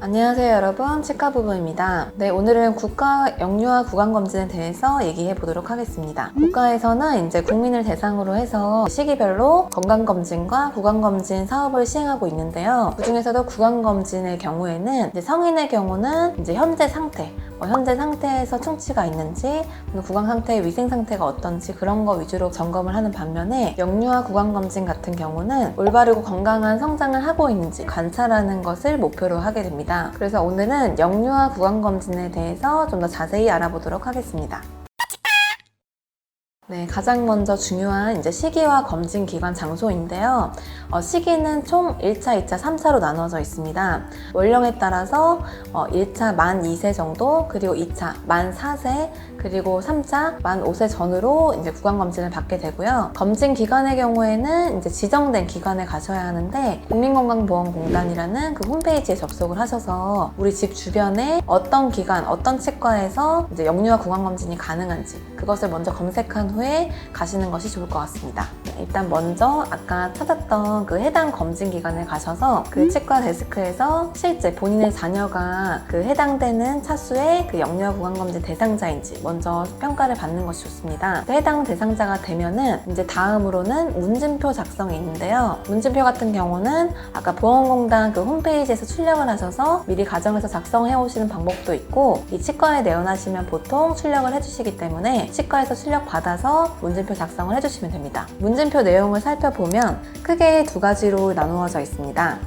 안녕하세요 여러분. 치과 부부입니다. 네 오늘은 국가 영유아 구강 검진에 대해서 얘기해 보도록 하겠습니다. 국가에서는 이제 국민을 대상으로 해서 시기별로 건강 검진과 구강 검진 사업을 시행하고 있는데요. 그 중에서도 구강 검진의 경우에는 이제 성인의 경우는 이제 현재 상태 뭐 현재 상태에서 충치가 있는지 구강 상태의 위생 상태가 어떤지 그런 거 위주로 점검을 하는 반면에 영유아 구강 검진 같은 경우는 올바르고 건강한 성장을 하고 있는지 관찰하는 것을 목표로 하게 됩니다. 그래서 오늘은 영유아 구강 검진에 대해서 좀 더 자세히 알아보도록 하겠습니다. 네, 가장 먼저 중요한 이제 시기와 검진 기관 장소인데요. 어, 시기는 총 1차, 2차, 3차로 나눠져 있습니다. 연령에 따라서 어, 1차 만 2세 정도, 그리고 2차 만 4세, 그리고 3차 만 5세 전후로 이제 구강 검진을 받게 되고요. 검진 기관의 경우에는 이제 지정된 기관에 가셔야 하는데 국민건강보험공단이라는 그 홈페이지에 접속을 하셔서 우리 집 주변에 어떤 기관, 어떤 치과에서 이제 영유아 구강 검진이 가능한지 그것을 먼저 검색한 후에 가시는 것이 좋을 것 같습니다. 일단 먼저 아까 찾았던 그 해당 검진 기관에 가셔서 그 치과 데스크에서 실제 본인의 자녀가 그 해당되는 차수의 그 영유아 구강 검진 대상자인지 먼저 평가를 받는 것이 좋습니다. 그 해당 대상자가 되면은 이제 다음으로는 문진표 작성이 있는데요. 문진표 같은 경우는 아까 보험공단 그 홈페이지에서 출력을 하셔서 미리 가정에서 작성해 오시는 방법도 있고 이 치과에 내원하시면 보통 출력을 해주시기 때문에 치과에서 출력 받아서 문진표 작성을 해주시면 됩니다. 문진표 내용을 살펴보면 크게 두 가지로 나누어져 있습니다.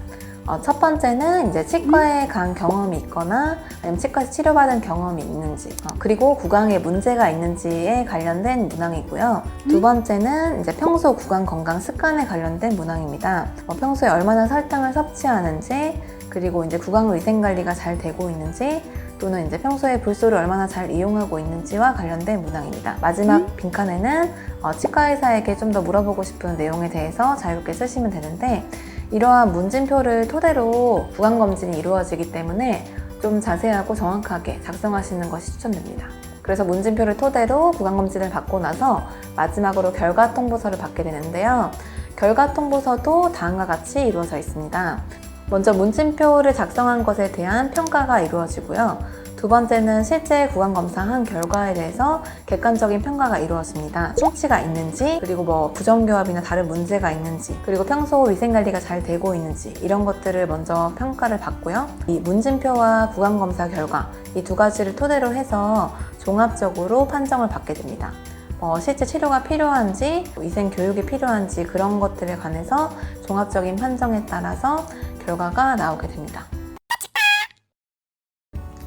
어, 첫 번째는 이제 치과에 간 경험이 있거나 아니면 치과에서 치료받은 경험이 있는지 어, 그리고 구강에 문제가 있는지에 관련된 문항이고요. 두 번째는 이제 평소 구강 건강 습관에 관련된 문항입니다. 어, 평소에 얼마나 설탕을 섭취하는지 그리고 이제 구강 위생 관리가 잘 되고 있는지 또는 이제 평소에 불소를 얼마나 잘 이용하고 있는지와 관련된 문항입니다. 마지막 빈칸에는 어, 치과 의사에게 좀 더 물어보고 싶은 내용에 대해서 자유롭게 쓰시면 되는데 이러한 문진표를 토대로 구강 검진이 이루어지기 때문에 좀 자세하고 정확하게 작성하시는 것이 추천됩니다. 그래서 문진표를 토대로 구강검진을 받고 나서 마지막으로 결과 통보서를 받게 되는데요. 결과 통보서도 다음과 같이 이루어져 있습니다. 먼저 문진표를 작성한 것에 대한 평가가 이루어지고요. 두 번째는 실제 구강 검사한 결과에 대해서 객관적인 평가가 이루어집니다. 충치가 있는지, 그리고 뭐 부정교합이나 다른 문제가 있는지, 그리고 평소 위생 관리가 잘 되고 있는지 이런 것들을 먼저 평가를 받고요. 이 문진표와 구강 검사 결과 이 두 가지를 토대로 해서 종합적으로 판정을 받게 됩니다. 어, 실제 치료가 필요한지, 위생 교육이 필요한지 그런 것들에 관해서 종합적인 판정에 따라서 결과가 나오게 됩니다.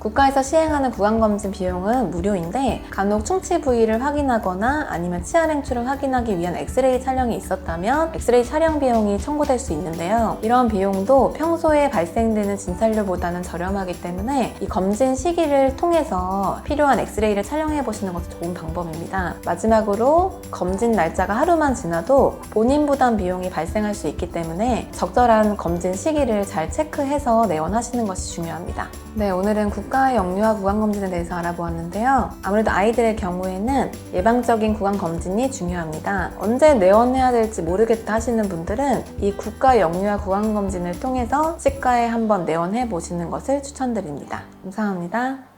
국가에서 시행하는 구강검진 비용은 무료인데 간혹 충치 부위를 확인하거나 아니면 치아 랭추를 확인하기 위한 엑스레이 촬영이 있었다면 엑스레이 촬영 비용이 청구될 수 있는데요. 이런 비용도 평소에 발생되는 진찰료보다는 저렴하기 때문에 이 검진 시기를 통해서 필요한 엑스레이를 촬영해 보시는 것도 좋은 방법입니다. 마지막으로 검진 날짜가 하루만 지나도 본인 부담 비용이 발생할 수 있기 때문에 적절한 검진 시기를 잘 체크해서 내원하시는 것이 중요합니다. 네, 오늘은 국가 영유아 구강 검진에 대해서 알아보았는데요. 아무래도 아이들의 경우에는 예방적인 구강 검진이 중요합니다. 언제 내원해야 될지 모르겠다 하시는 분들은 이 국가 영유아 구강 검진을 통해서 치과에 한번 내원해 보시는 것을 추천드립니다. 감사합니다.